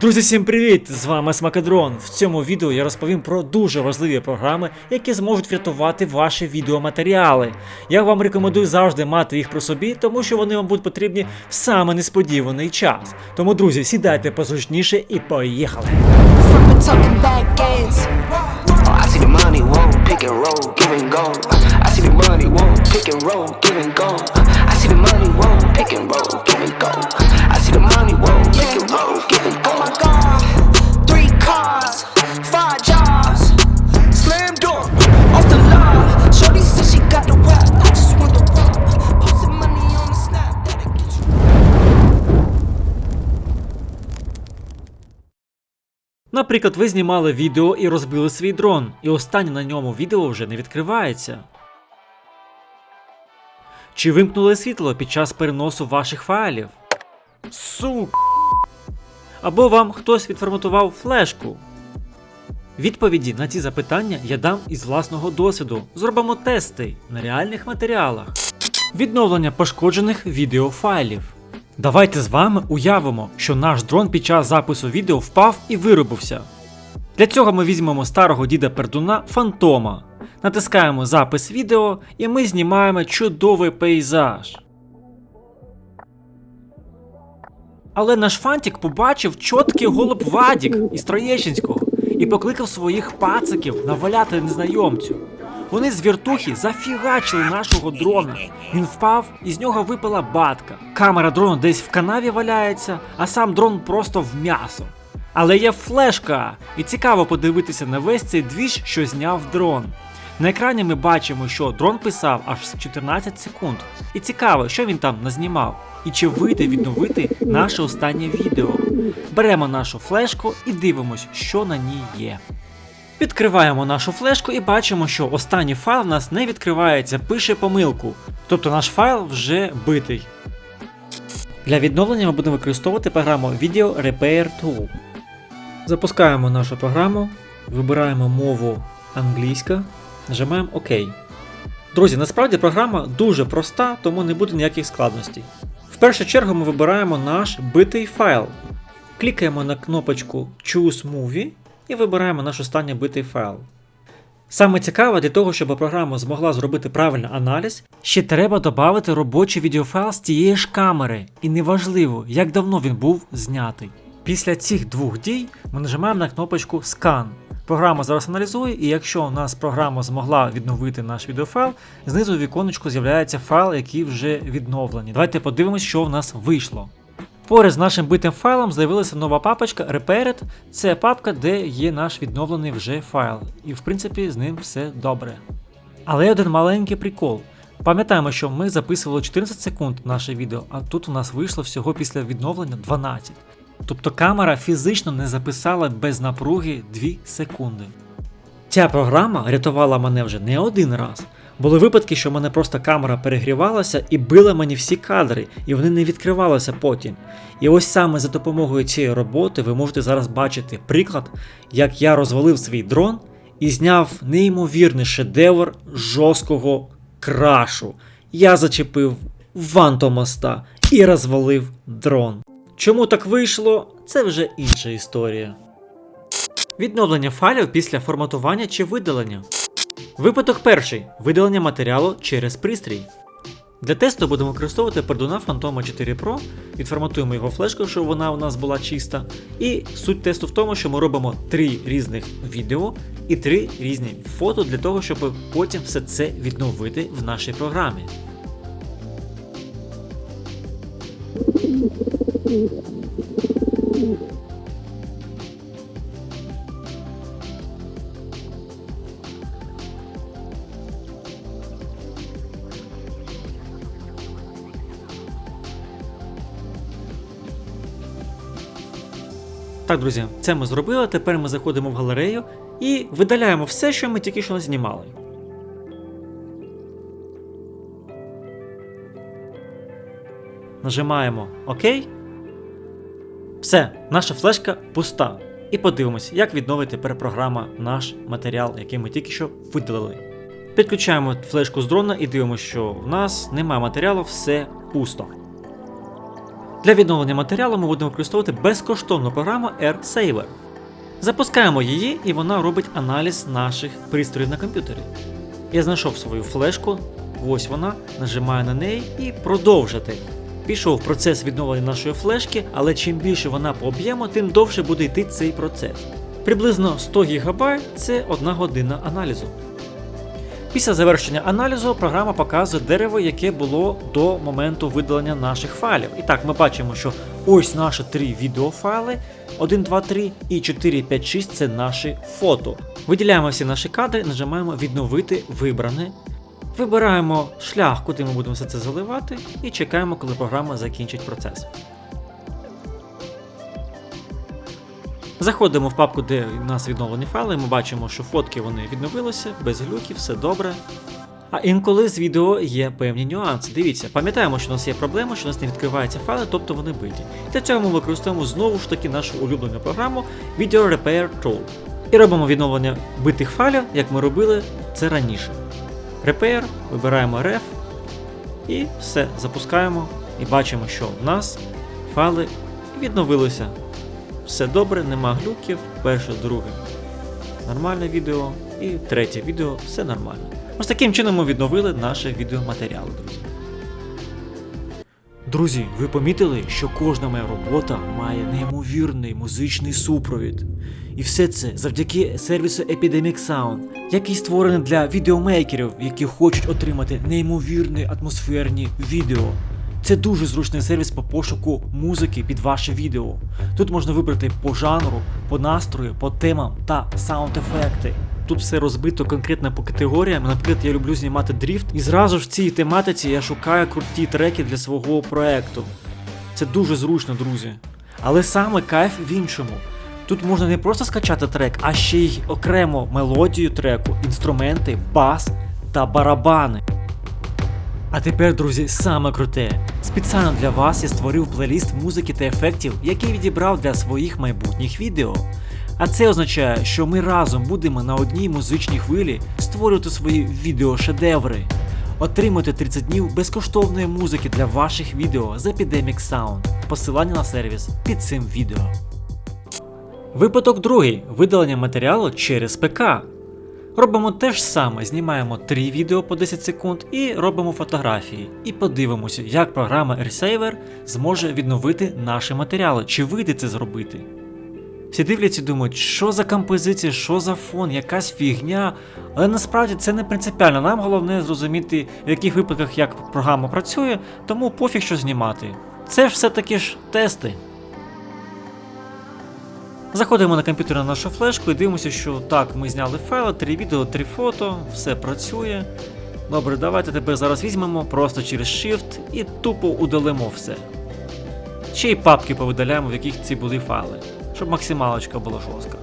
Друзі, всім привіт! З вами Смакадрон. В цьому відео я розповім про дуже важливі програми, які зможуть врятувати ваші відеоматеріали. Я вам рекомендую завжди мати їх при собі, тому що вони вам будуть потрібні в саме несподіваний час. Тому, друзі, сідайте позручніше і поїхали. I see the money, whoa, pick and roll, give and go. I see the money, whoa, pick and roll, give and go. Oh. Three cars, five jobs. Slam door, off the line. Shorty said she got the rap. I just want the rap. Posting money on the snap. That'll get you. Наприклад, ви знімали відео і розбили свій дрон, і останнє на ньому відео вже не відкривається. Чи вимкнули світло під час переносу ваших файлів? Сук. Або вам хтось відформатував флешку. Відповіді на ці запитання я дам із власного досвіду. Зробимо тести на реальних матеріалах. Відновлення пошкоджених відеофайлів. Давайте з вами уявимо, що наш дрон під час запису відео впав і виробився. Для цього ми візьмемо старого діда Пердуна Фантома, натискаємо запис відео і ми знімаємо чудовий пейзаж. Але наш фантик побачив чіткий голуб Вадік із Троєщинського і покликав своїх пациків наваляти незнайомцю. Вони з віртухи зафігачили нашого дрона. Він впав, і з нього випала батка. Камера дрону десь в канаві валяється, а сам дрон просто в м'ясо. Але є флешка, і цікаво подивитися на весь цей двіж, що зняв дрон. На екрані ми бачимо, що дрон писав аж 14 секунд. І цікаво, що він там назнімав, і чи вийде відновити наше останнє відео. Беремо нашу флешку і дивимось, що на ній є. Відкриваємо нашу флешку і бачимо, що останній файл в нас не відкривається, пише помилку. Тобто наш файл вже битий. Для відновлення ми будемо використовувати програму Video Repair Tool. Запускаємо нашу програму, вибираємо мову англійська, нажимаємо ОК. Друзі, насправді програма дуже проста, тому не буде ніяких складностей. В першу чергу ми вибираємо наш битий файл. Клікаємо на кнопочку Choose Movie і вибираємо наш останній битий файл. Саме цікаве, для того, щоб програма змогла зробити правильний аналіз, ще треба додати робочий відеофайл з тієї ж камери, і неважливо, як давно він був знятий. Після цих двох дій ми нажимаємо на кнопочку Scan. Програма зараз аналізує, і якщо у нас програма змогла відновити наш відеофайл, знизу в віконечку з'являється файл, який вже відновлені. Давайте подивимось, що в нас вийшло. Поряд з нашим битим файлом з'явилася нова папочка Repaired. Це папка, де є наш відновлений вже файл. І в принципі з ним все добре. Але один маленький прикол. Пам'ятаємо, що ми записували 14 секунд наше відео, а тут у нас вийшло всього після відновлення 12. Тобто камера фізично не записала без напруги 2 секунди. Ця програма рятувала мене вже не один раз. Були випадки, що в мене просто камера перегрівалася і била мені всі кадри, і вони не відкривалися потім. І ось саме за допомогою цієї роботи ви можете зараз бачити приклад, як я розвалив свій дрон і зняв неймовірний шедевр жорсткого крашу. Я зачепив вантомоста і розвалив дрон. Чому так вийшло, це вже інша історія. Відновлення файлів після форматування чи видалення. Випадок перший видалення матеріалу через пристрій. Для тесту будемо використовувати Perduna Phantom 4 Pro, відформатуємо його флешку, щоб вона у нас була чиста. І суть тесту в тому, що ми робимо три різних відео і три різні фото для того, щоб потім все це відновити в нашій програмі. Так, друзі, це ми зробили. Тепер ми заходимо в галерею і видаляємо все, що ми тільки що знімали. Нажимаємо ОК. Все, наша флешка пуста. І подивимось, як відновить тепер програма наш матеріал, який ми тільки що видалили. Підключаємо флешку з дрона і дивимося, що в нас немає матеріалу, все пусто. Для відновлення матеріалу ми будемо використовувати безкоштовну програму AirSaver. Запускаємо її, і вона робить аналіз наших пристроїв на комп'ютері. Я знайшов свою флешку, ось вона, нажимаю на неї і продовжити. Пішов процес відновлення нашої флешки, але чим більше вона по об'єму, тим довше буде йти цей процес. Приблизно 100 ГБ це 1 година аналізу. Після завершення аналізу програма показує дерево, яке було до моменту видалення наших файлів. І так, ми бачимо, що ось наші три відеофайли 1, 2, 3 і 4, 5, 6 це наші фото. Виділяємо всі наші кадри, нажимаємо відновити вибране. Вибираємо шлях, куди ми будемо все це заливати, і чекаємо, коли програма закінчить процес. Заходимо в папку, де у нас відновлені файли, ми бачимо, що фотки вони відновилися, без глюків, все добре. А інколи з відео є певні нюанси. Дивіться, пам'ятаємо, що у нас є проблема, що у нас не відкриваються файли, тобто вони биті. Для цього ми використовуємо знову ж таки нашу улюблену програму Video Repair Tool. І робимо відновлення битих файлів, як ми робили це раніше. Repair, вибираємо Ref і все, запускаємо і бачимо, що в нас файли відновилися. Все добре, нема глюків, перше, друге. Нормальне відео і третє відео все нормально. Ось таким чином ми відновили наше відеоматеріали, друзі. Друзі, ви помітили, що кожна моя робота має неймовірний музичний супровід. І все це завдяки сервісу Epidemic Sound, який створений для відеомейкерів, які хочуть отримати неймовірні атмосферні відео. Це дуже зручний сервіс по пошуку музики під ваше відео. Тут можна вибрати по жанру, по настрою, по темам та саунд-ефекти. Тут все розбито конкретно по категоріям. Наприклад, я люблю знімати дріфт, і зразу ж в цій тематиці я шукаю круті треки для свого проекту. Це дуже зручно, друзі. Але саме кайф в іншому. Тут можна не просто скачати трек, а ще й окремо мелодію треку, інструменти, бас та барабани. А тепер, друзі, саме круте. Спеціально для вас я створив плейліст музики та ефектів, який відібрав для своїх майбутніх відео. А це означає, що ми разом будемо на одній музичній хвилі створювати свої відеошедеври. Отримуйте 30 днів безкоштовної музики для ваших відео з Epidemic Sound. Посилання на сервіс під цим відео. Випадок другий видалення матеріалу через ПК. Робимо те ж саме, знімаємо 3 відео по 10 секунд і робимо фотографії. І подивимося, як програма AirSaver зможе відновити наші матеріали, чи вийде це зробити. Всі дивляться і думають, що за композиція, що за фон, якась фігня. Але насправді це не принципіально. Нам головне зрозуміти, в яких випадках як програма працює, тому пофіг що знімати. Це ж все-таки ж тести. Заходимо на комп'ютер на нашу флешку і дивимося, що так, ми зняли файли, 3 відео, 3 фото, все працює. Добре, давайте тепер зараз візьмемо просто через Shift і тупо удалимо все. Ще й папки повидаляємо, в яких ці були файли, щоб максималочка була жорстка.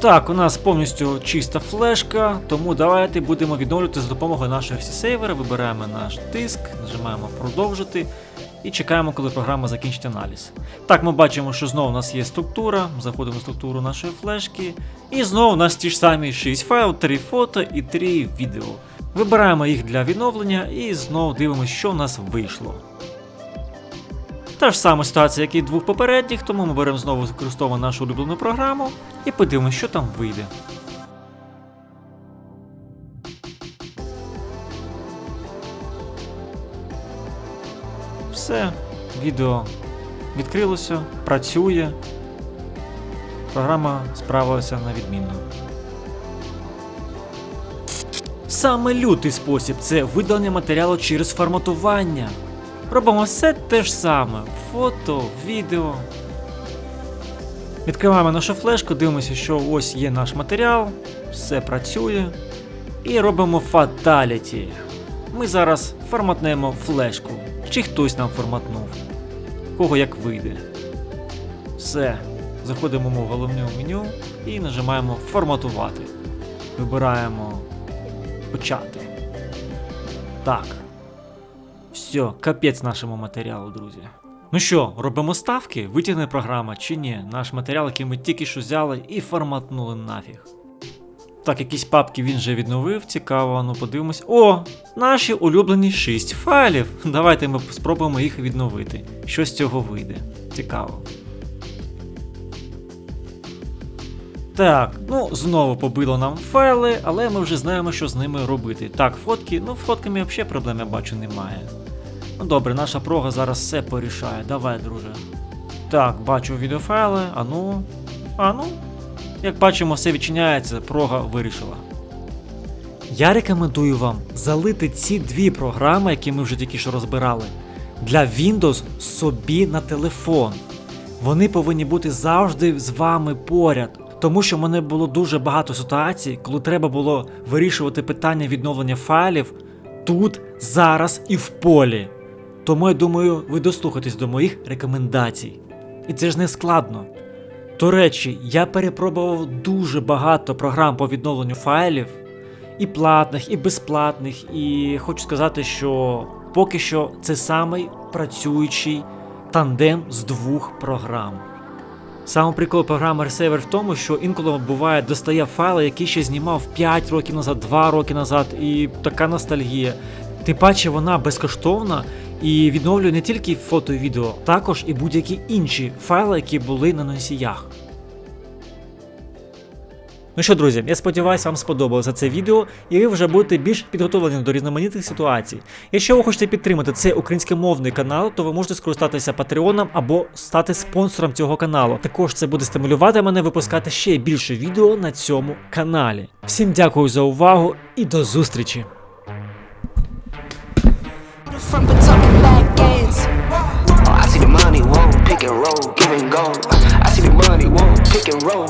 Так, у нас повністю чиста флешка, тому давайте будемо відновлювати за допомогою нашого сейвера. Вибираємо наш диск, нажимаємо продовжити і чекаємо, коли програма закінчить аналіз. Так, ми бачимо, що знову у нас є структура, заходимо в структуру нашої флешки, і знову у нас ті ж самі 6 файлів, 3 фото і 3 відео. Вибираємо їх для відновлення і знову дивимося, що у нас вийшло. Та ж сама ситуація, як і двох попередніх, тому ми беремо знову використовуємо нашу улюблену програму і подивимося, що там вийде. Все, відео відкрилося, працює. Програма справилася на відмінно. Саме лютий спосіб це видалення матеріалу через форматування. Робимо все те ж саме: фото, відео. Відкриваємо нашу флешку, дивимося, що ось є наш матеріал, все працює. І робимо фаталіті. Ми зараз форматнемо флешку. Чи хтось нам форматнув. Кого як вийде. Все. Заходимо в головне меню і нажимаємо форматувати. Вибираємо почати. Так. Все, капець нашому матеріалу, друзі. Ну що, робимо ставки? Витягне програма чи ні? Наш матеріал, який ми тільки що взяли і форматнули нафіг. Так, якісь папки він вже відновив. Цікаво, ну подивимось. О! Наші улюблені 6 файлів. Давайте ми спробуємо їх відновити. Що з цього вийде? Цікаво. Так, ну знову побило нам файли, але ми вже знаємо, що з ними робити. Так, фотки, ну фотками взагалі проблем я бачу немає. Ну добре, наша прога зараз все порішає. Давай, друже. Так, бачу відеофайли, а ну. А ну. Як бачимо, все відчиняється, прога вирішила. Я рекомендую вам залити ці дві програми, які ми вже тільки що розбирали, для Windows собі на телефон. Вони повинні бути завжди з вами поряд. Тому що в мене було дуже багато ситуацій, коли треба було вирішувати питання відновлення файлів тут, зараз і в полі. Тому я думаю, ви дослухаєтесь до моїх рекомендацій. І це ж не складно. До речі, я перепробував дуже багато програм по відновленню файлів, і платних, і безплатних, і хочу сказати, що поки що це самий працюючий тандем з двох програм. Саме прикол програми Receiver в тому, що інколи буває достає файли, які ще знімав 5 років назад, 2 роки назад, і така ностальгія. Тим паче вона безкоштовна і відновлює не тільки фото і відео, також і будь-які інші файли, які були на носіях. Ну що, друзі, я сподіваюся, вам сподобалося це відео, і ви вже будете більш підготовлені до різноманітних ситуацій. Якщо ви хочете підтримати цей українськомовний канал, то ви можете скористатися Патреоном або стати спонсором цього каналу. Також це буде стимулювати мене випускати ще більше відео на цьому каналі. Всім дякую за увагу і до зустрічі! Ends. Oh, I see the money, whoa, pick and roll, give and go. I see the money, whoa, pick and roll,